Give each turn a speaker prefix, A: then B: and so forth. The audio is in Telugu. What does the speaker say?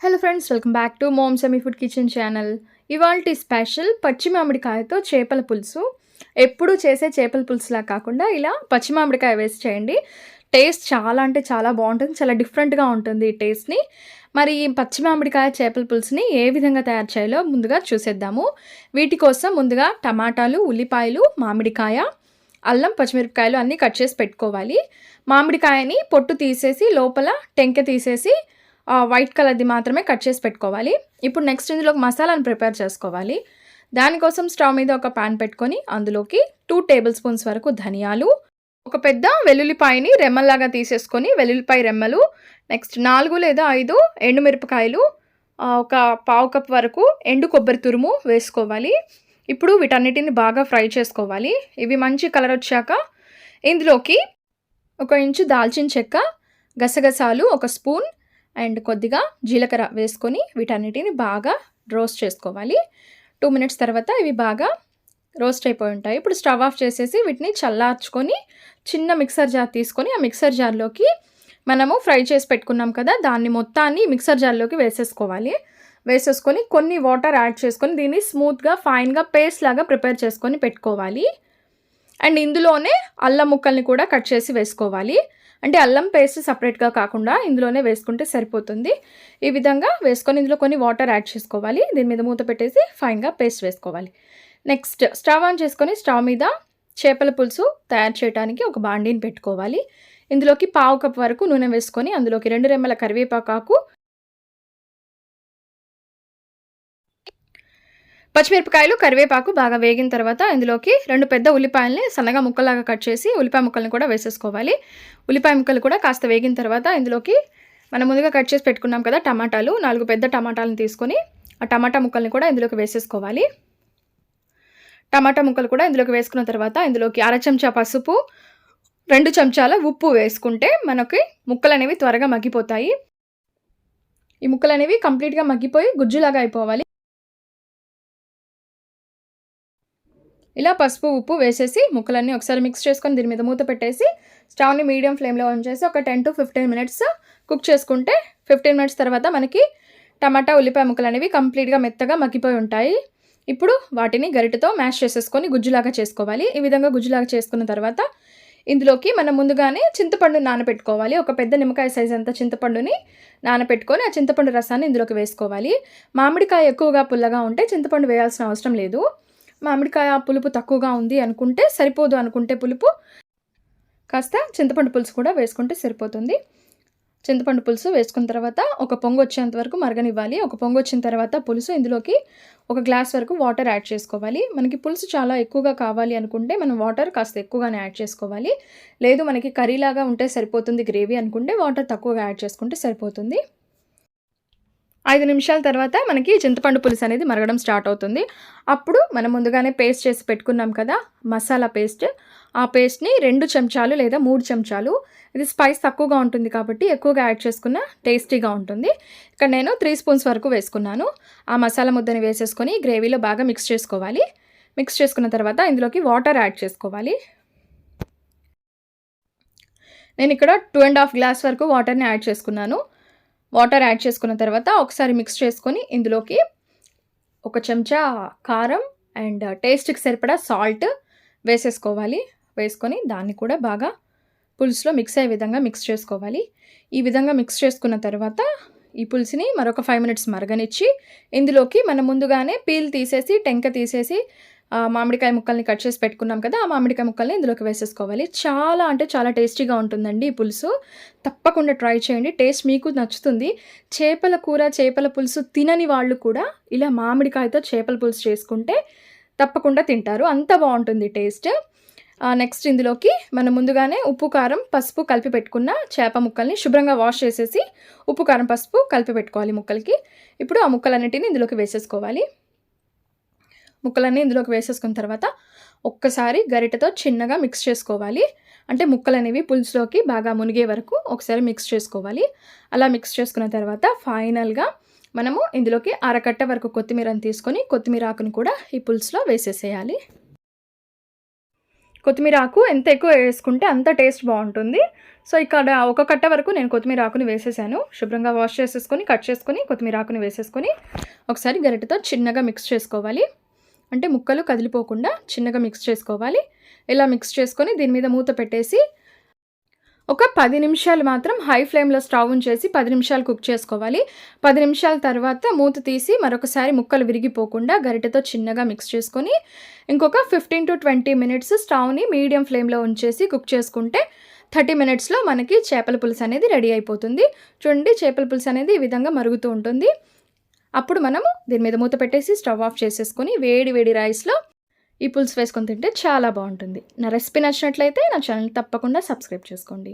A: Hello friends welcome back to mom semi food kitchen channel ఇవాళ స్పెషల్ పచ్చి మామిడికాయతో చేపల పులుసు. ఎప్పుడు చేసే చేపల పులుసులా కాకుండా ఇలా పచ్చి మామిడికాయ వేసి చేయండి. టేస్ట్ చాలా అంటే చాలా బాగుంటుంది చాలా డిఫరెంట్గా ఉంటుంది ఈ టేస్ట్ని మరి ఈ పచ్చి మామిడికాయ చేపల పులుసుని ఏ విధంగా తయారు చేయాలో ముందుగా చూసేద్దాము. వీటి కోసం ముందుగా టమాటాలు ఉల్లిపాయలు మామిడికాయ అల్లం పచ్చిమిరపకాయలు అన్నీ కట్ చేసి పెట్టుకోవాలి. మామిడికాయని పొట్టు తీసేసి లోపల టెంక తీసేసి వైట్ కలర్ది మాత్రమే కట్ చేసి పెట్టుకోవాలి. ఇప్పుడు నెక్స్ట్ ఇందులో ఒక మసాలాను ప్రిపేర్ చేసుకోవాలి. దానికోసం స్టవ్ మీద ఒక పాన్ పెట్టుకొని అందులోకి టూ టేబుల్ స్పూన్స్ వరకు ధనియాలు ఒక పెద్ద వెల్లుల్లిపాయని రెమ్మల్లాగా తీసేసుకొని వెల్లుల్లిపాయ రెమ్మలు నెక్స్ట్ నాలుగు లేదా ఐదు ఎండుమిరపకాయలు ఒక పావు కప్ వరకు ఎండు కొబ్బరి తురుము వేసుకోవాలి. ఇప్పుడు వీటన్నిటిని బాగా ఫ్రై చేసుకోవాలి. ఇవి మంచి కలర్ వచ్చాక ఇందులోకి ఒక ఇంచు దాల్చిన చెక్క గసగసాలు ఒక స్పూన్ అండ్ కొద్దిగా జీలకర్ర వేసుకొని వీటన్నిటిని బాగా రోస్ట్ చేసుకోవాలి. టూ మినిట్స్ తర్వాత ఇవి బాగా రోస్ట్ అయిపోయి ఉంటాయి. ఇప్పుడు స్టవ్ ఆఫ్ చేసేసి వీటిని చల్లార్చుకొని చిన్న మిక్సర్ జార్ తీసుకొని ఆ మిక్సర్ జార్లోకి మనము ఫ్రై చేసి పెట్టుకున్నాం కదా దాన్ని మొత్తాన్ని మిక్సర్ జార్లోకి వేసేసుకోవాలి. వేసేసుకొని కొన్ని వాటర్ యాడ్ చేసుకొని దీన్ని స్మూత్గా ఫైన్గా పేస్ట్ లాగా ప్రిపేర్ చేసుకొని పెట్టుకోవాలి. అండ్ ఇందులోనే అల్లం ముక్కల్ని కూడా కట్ చేసి వేసుకోవాలి. అంటే అల్లం పేస్ట్ సపరేట్గా కాకుండా ఇందులోనే వేసుకుంటే సరిపోతుంది. ఈ విధంగా వేసుకొని ఇందులో కొన్ని వాటర్ యాడ్ చేసుకోవాలి. దీని మీద మూత పెట్టేసి ఫైన్గా పేస్ట్ వేసుకోవాలి. నెక్స్ట్ స్టవ్ ఆన్ చేసుకొని స్టవ్ మీద చేపల పులుసు తయారు చేయడానికి ఒక బాండీని పెట్టుకోవాలి. ఇందులోకి పావు కప్ వరకు నూనె వేసుకొని అందులోకి రెండు రెమ్మల కరివేపాకాకు పచ్చిమిరపకాయలు కరివేపాకు బాగా వేగిన తర్వాత ఇందులోకి రెండు పెద్ద ఉల్లిపాయల్ని సన్నగా ముక్కలాగా కట్ చేసి ఉల్లిపాయ ముక్కల్ని కూడా వేసేసుకోవాలి. ఉల్లిపాయ ముక్కలు కూడా కాస్త వేగిన తర్వాత ఇందులోకి మనం ముందుగా కట్ చేసి పెట్టుకున్నాం కదా టమాటాలు నాలుగు పెద్ద టమాటాలను తీసుకొని ఆ టమాటా ముక్కల్ని కూడా ఇందులోకి వేసేసుకోవాలి. టమాటా ముక్కలు కూడా ఇందులోకి వేసుకున్న తర్వాత ఇందులోకి అర చెంచా పసుపు రెండు చెంచాల ఉప్పు వేసుకుంటే మనకి ముక్కలు అనేవి త్వరగా మగ్గిపోతాయి. ఈ ముక్కలు అనేవి కంప్లీట్గా మగ్గిపోయి గుజ్జులాగా అయిపోవాలి. ఇలా పసుపు ఉప్పు వేసేసి ముక్కలన్నీ ఒకసారి మిక్స్ చేసుకొని దీని మీద మూత పెట్టేసి స్టవ్ని మీడియం ఫ్లేమ్లో ఆన్ చేసి ఒక ten to fifteen minutes cook చేసుకుంటే ఫిఫ్టీన్ మినిట్స్ తర్వాత మనకి టమాటా ఉల్లిపాయ ముక్కలు అనేవి కంప్లీట్గా మెత్తగా మగ్గిపోయి ఉంటాయి. ఇప్పుడు వాటిని గరిటతో మ్యాష్ చేసేసుకొని గుజ్జులాగా చేసుకోవాలి. ఈ విధంగా గుజ్జులాగా చేసుకున్న తర్వాత ఇందులోకి మనం ముందుగానే చింతపండు నానబెట్టుకోవాలి ఒక పెద్ద నిమ్మకాయ సైజ్ అంత చింతపండుని నానబెట్టుకొని ఆ చింతపండు రసాన్ని ఇందులోకి వేసుకోవాలి. మామిడికాయ ఎక్కువగా పుల్లగా ఉంటే చింతపండు వేయాల్సిన అవసరం లేదు. మామిడికాయ పులుపు తక్కువగా ఉంది అనుకుంటే సరిపోదు అనుకుంటే పులుపు. కాస్త చింతపండు పులుసు కూడా వేసుకుంటే సరిపోతుంది. చింతపండు పులుసు వేసుకున్న తర్వాత ఒక పొంగు వచ్చేంత వరకు మరగనివ్వాలి. ఒక పొంగు వచ్చిన తర్వాత పులుసు ఇందులోకి ఒక గ్లాస్ వరకు వాటర్ యాడ్ చేసుకోవాలి. మనకి పులుసు చాలా ఎక్కువగా కావాలి అనుకుంటే మనం వాటర్ కాస్త ఎక్కువగానే యాడ్ చేసుకోవాలి. లేదు మనకి కర్రీలాగా ఉంటే సరిపోతుంది గ్రేవీ అనుకుంటే వాటర్ తక్కువగా యాడ్ చేసుకుంటే సరిపోతుంది. ఐదు నిమిషాల తర్వాత మనకి చింతపండు పులుసు అనేది మరగడం స్టార్ట్ అవుతుంది. అప్పుడు మనం ముందుగానే పేస్ట్ చేసి పెట్టుకున్నాం కదా మసాలా పేస్ట్. ఆ పేస్ట్ని రెండు చెంచాలు లేదా మూడు చెంచాలు ఇది స్పైస్ తక్కువగా ఉంటుంది కాబట్టి ఎక్కువగా యాడ్ చేసుకున్న టేస్టీగా ఉంటుంది. ఇక్కడ నేను త్రీ స్పూన్స్ వరకు వేసుకున్నాను. ఆ మసాలా ముద్దని వేసేసుకొని గ్రేవీలో బాగా మిక్స్ చేసుకోవాలి. మిక్స్ చేసుకున్న తర్వాత ఇందులోకి వాటర్ యాడ్ చేసుకోవాలి. నేను ఇక్కడ టూ అండ్ హాఫ్ గ్లాస్ వరకు వాటర్ని యాడ్ చేసుకున్నాను. వాటర్ యాడ్ చేసుకున్న తర్వాత ఒకసారి మిక్స్ చేసుకొని ఇందులోకి ఒక చెంచా కారం అండ్ టేస్ట్కి సరిపడా సాల్ట్ వేసేసుకోవాలి. వేసుకొని దాన్ని కూడా బాగా పులుసులో మిక్స్ అయ్యే విధంగా మిక్స్ చేసుకోవాలి. ఈ విధంగా మిక్స్ చేసుకున్న తర్వాత ఈ పులుసుని మరొక ఫైవ్ మినిట్స్ మరగనిచ్చి ఇందులోకి మనం ముందుగానే పీల్ తీసేసి టెంక తీసేసి మామిడికాయ ముక్కల్ని కట్ చేసి పెట్టుకున్నాం కదా ఆ మామిడికాయ ముక్కల్ని ఇందులోకి వేసేసుకోవాలి. చాలా అంటే చాలా టేస్టీగా ఉంటుందండి ఈ పులుసు. తప్పకుండా ట్రై చేయండి టేస్ట్ మీకు నచ్చుతుంది. చేపల కూర చేపల పులుసు తినని వాళ్ళు కూడా ఇలా మామిడికాయతో చేపల పులుసు చేసుకుంటే తప్పకుండా తింటారు. అంత బాగుంటుంది టేస్ట్. నెక్స్ట్ ఇందులోకి మనం ముందుగానే ఉప్పు కారం పసుపు కలిపి పెట్టుకున్న చేప ముక్కల్ని శుభ్రంగా వాష్ చేసేసి ఉప్పు కారం పసుపు కలిపి పెట్టుకోవాలి ముక్కలకి. ఇప్పుడు ఆ ముక్కలన్నిటిని ఇందులోకి వేసేసుకోవాలి. ముక్కలన్నీ ఇందులోకి వేసేసుకున్న తర్వాత ఒక్కసారి గరిటతో చిన్నగా మిక్స్ చేసుకోవాలి. అంటే ముక్కలు అనేవి పులుసులోకి బాగా మునిగే వరకు ఒకసారి మిక్స్ చేసుకోవాలి. అలా మిక్స్ చేసుకున్న తర్వాత ఫైనల్గా మనము ఇందులోకి అరకట్ట వరకు కొత్తిమీరని తీసుకొని కొత్తిమీర ఆకును కూడా ఈ పులుసులో వేసేసేయాలి. కొత్తిమీర ఆకు ఎంత ఎక్కువ వేసుకుంటే అంత టేస్ట్ బాగుంటుంది. సో ఇక్కడ ఒక కట్ట వరకు నేను కొత్తిమీర ఆకుని వేసేసాను. శుభ్రంగా వాష్ చేసేసుకొని కట్ చేసుకొని కొత్తిమీర ఆకుని వేసేసుకొని ఒకసారి గరిటతో చిన్నగా మిక్స్ చేసుకోవాలి. అంటే ముక్కలు కదిలిపోకుండా చిన్నగా మిక్స్ చేసుకోవాలి. ఇలా మిక్స్ చేసుకొని దీని మీద మూత పెట్టేసి ఒక పది నిమిషాలు మాత్రం హై ఫ్లేమ్లో స్టవ్ ఉంచేసి పది నిమిషాలు కుక్ చేసుకోవాలి. పది నిమిషాల తర్వాత మూత తీసి మరొకసారి ముక్కలు విరిగిపోకుండా గరిటెతో చిన్నగా మిక్స్ చేసుకొని ఇంకొక ఫిఫ్టీన్ టు ట్వంటీ మినిట్స్ స్టవ్ని మీడియం ఫ్లేమ్లో ఉంచేసి కుక్ చేసుకుంటే థర్టీ మినిట్స్లో మనకి చేపల పులుసు అనేది రెడీ అయిపోతుంది. చూడండి చేపల పులుసు అనేది ఈ విధంగా మరుగుతూ ఉంటుంది. అప్పుడు మనము దీని మీద మూత పెట్టేసి స్టవ్ ఆఫ్ చేసేసుకొని వేడి వేడి రైస్లో ఈ పులుసు వేసుకొని తింటే చాలా బాగుంటుంది. నా రెసిపీ నచ్చినట్లయితే నా ఛానల్ తప్పకుండా సబ్స్క్రైబ్ చేసుకోండి.